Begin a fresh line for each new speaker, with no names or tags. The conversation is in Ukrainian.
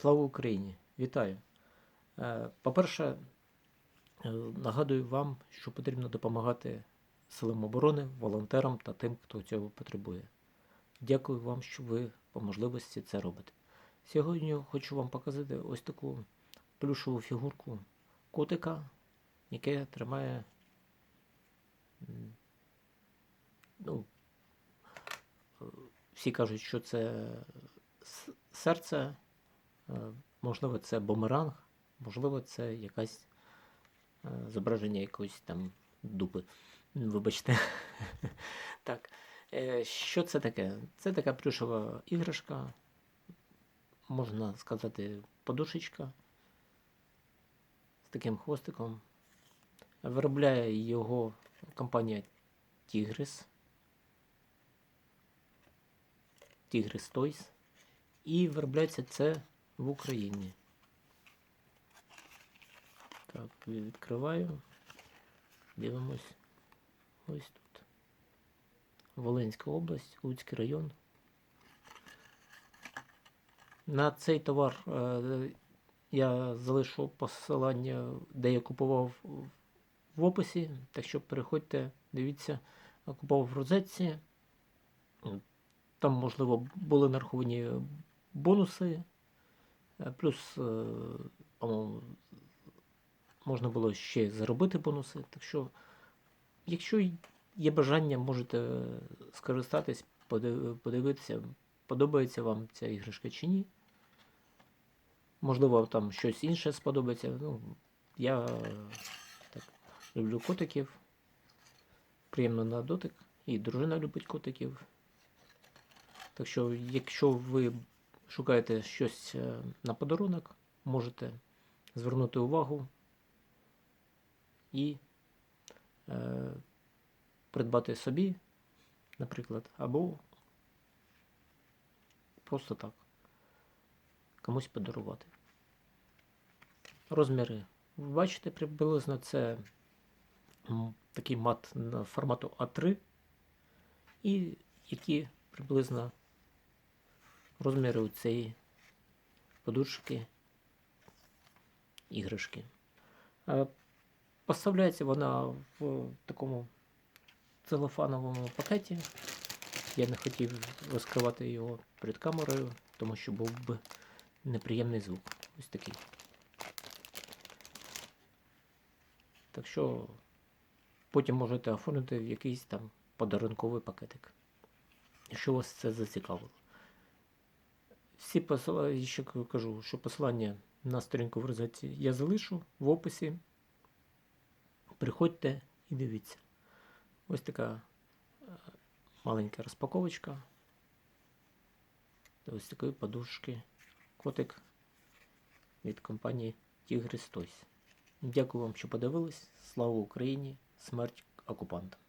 Слава Україні! Вітаю! Е, По-перше, е, нагадую вам, що потрібно допомагати силам оборони, волонтерам та тим, хто цього потребує. Дякую вам, що ви по можливості це робите. Сьогодні хочу вам показати ось таку плюшову фігурку котика, яке тримає ну, всі кажуть, що це серце, можливо, це бумеранг, можливо, це якась е, зображення якоїсь там дупи. Вибачте. Так. е, Що це таке? Це така плюшова іграшка, можна сказати, подушечка з таким хвостиком. Виробляє його компанія Tigris. Tigris Toys. І виробляється це в Україні. Так, відкриваю. Дивимось. Ось тут. Волинська область, Луцький район. На цей товар е, я залишу посилання, де я купував в описі. Так що переходьте, дивіться, купував в розетці. Там, можливо, були нараховані бонуси. Е, Плюс, е, можна було ще заробити бонуси. Так що, якщо є бажання, можете скористатись, подивитися, подобається вам ця іграшка чи ні. Можливо, там щось інше сподобається. Ну, я так, люблю котиків. Приємно на дотик. І дружина любить котиків. Так що, якщо ви шукаєте щось е, на подарунок, можете звернути увагу і е, придбати собі, наприклад, або просто так комусь подарувати. Розміри. Ви бачите, приблизно це такий мат формату А3, і які приблизно розміри цієї подушки іграшки. Поставляється вона в такому целофановому пакеті. Я не хотів розкривати його перед камерою, тому що був би неприємний звук. Ось такий. Так що потім можете оформити в якийсь там подарунковий пакетик. Якщо вас це зацікавило. Всі посилання, ще кажу, що посилання на сторінку в розетці я залишу в описі. Приходьте і дивіться. Ось така е, маленька розпаковочка. Ось такої подушки. Котик від компанії Toys. Дякую вам, що подивились. Слава Україні! Смерть окупантам!